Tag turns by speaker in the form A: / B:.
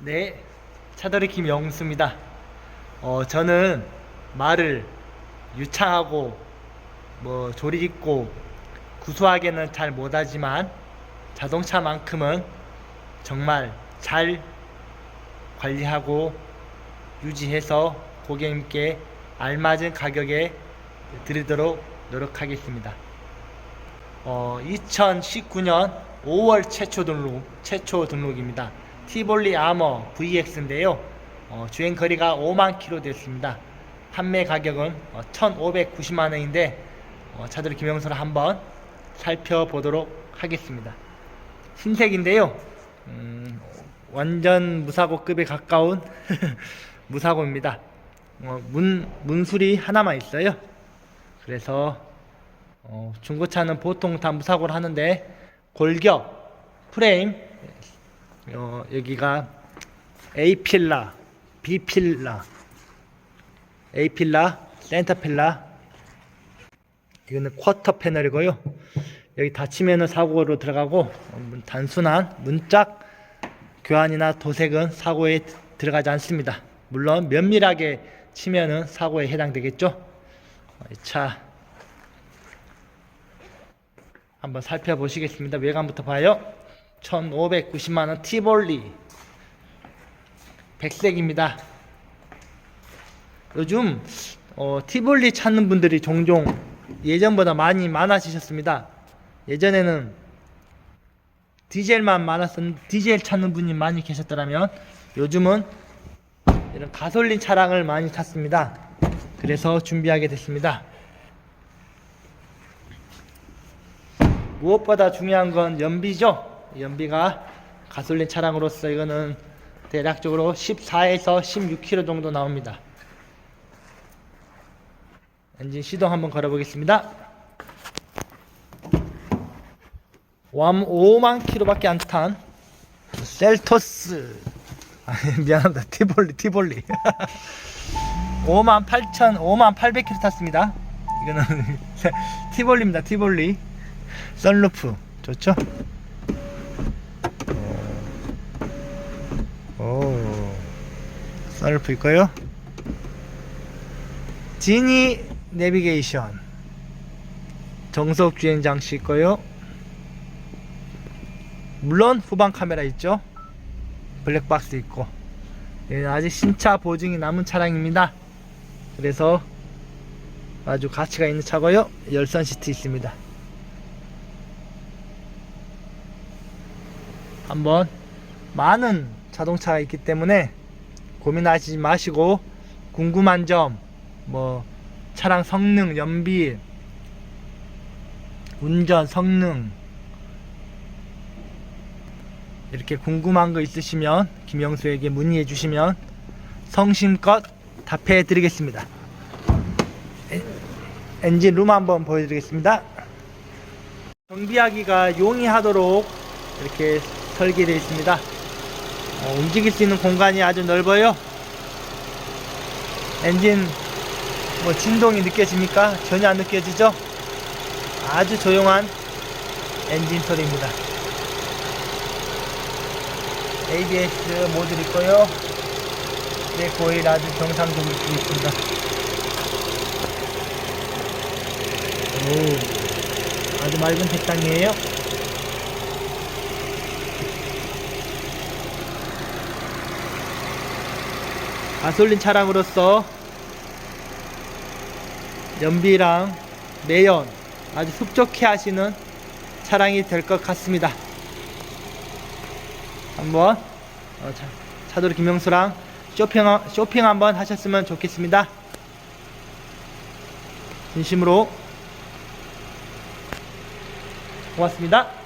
A: 네, 차돌이 김영수입니다. 어, 저는 말을 유창하고 뭐 조리 있고 구수하게는 잘 못하지만 자동차만큼은 정말 잘 관리하고 유지해서 고객님께 알맞은 가격에 드리도록 노력하겠습니다. 어, 2019년 5월 최초 등록, 최초 등록입니다. 티볼리 아머 VX인데요. 어, 주행 거리가 5만 킬로 됐습니다. 판매 가격은 어, 1,590만 원인데 어, 차들 김영수를 한번 살펴보도록 하겠습니다. 흰색인데요. 음, 완전 무사고급에 가까운 무사고입니다. 어, 문 문술이 하나만 있어요. 그래서 어, 중고차는 보통 다 무사고를 하는데 골격 프레임 어, 여기가 A 필라, B 필라, A 필라, 센터 필라 이거는 쿼터 패널이고요. 여기 닫히면은 사고로 들어가고 단순한 문짝 교환이나 도색은 사고에 들어가지 않습니다. 물론 면밀하게 치면은 사고에 해당되겠죠. 어, 이차 한번 살펴보시겠습니다. 외관부터 봐요. 1590만원 티볼리 백색입니다. 요즘 어, 티볼리 찾는 분들이 종종 예전보다 많이 많아지셨습니다. 예전에는 디젤만 많았었 디젤 찾는 분이 많이 계셨더라면 요즘은 이런 가솔린 차량을 많이 찾습니다. 그래서 준비하게 됐습니다. 무엇보다 중요한 건 연비죠. 연비가 가솔린 차량으로서 이거는 대략적으로 14에서 16km 정도 나옵니다. 엔진 시동 한번 걸어보겠습니다. 원 5만 킬로밖에 안 탄 셀토스 아, 미안합니다 티볼리 티볼리 5만 8천 5만 800 킬로 탔습니다. 이거는 티볼리입니다 티볼리 썬루프 좋죠? 오, 오. 썬루프 있고요. 지니 내비게이션 정석 주행 장치 있고요. 물론 후방 카메라 있죠. 블랙박스 있고 예, 아직 신차 보증이 남은 차량입니다. 그래서 아주 가치가 있는 차고요. 열선 시트 있습니다. 한번 많은 자동차가 있기 때문에 고민하지 마시고 궁금한 점, 뭐 차량 성능, 연비, 운전 성능 이렇게 궁금한 거 있으시면 김영수에게 문의해 주시면 성심껏 답해 드리겠습니다. 에- 엔진 룸 한번 보여드리겠습니다. 정비하기가 용이하도록 이렇게 설계되어 있습니다. 어, 움직일 수 있는 공간이 아주 넓어요. 엔진 뭐 진동이 느껴집니까? 전혀 안 느껴지죠? 아주 조용한 엔진 소리입니다. ABS 모듈 있고요. 네, 고일 아주 정상적으로 있습니다. 오, 아주 맑은 색상이에요. 가솔린 차량으로서 연비랑 매연 아주 흡족해 하시는 차량이 될 것 같습니다. 한번 어, 차, 차도리 김영수랑 쇼핑, 쇼핑 한번 하셨으면 좋겠습니다. 진심으로 고맙습니다.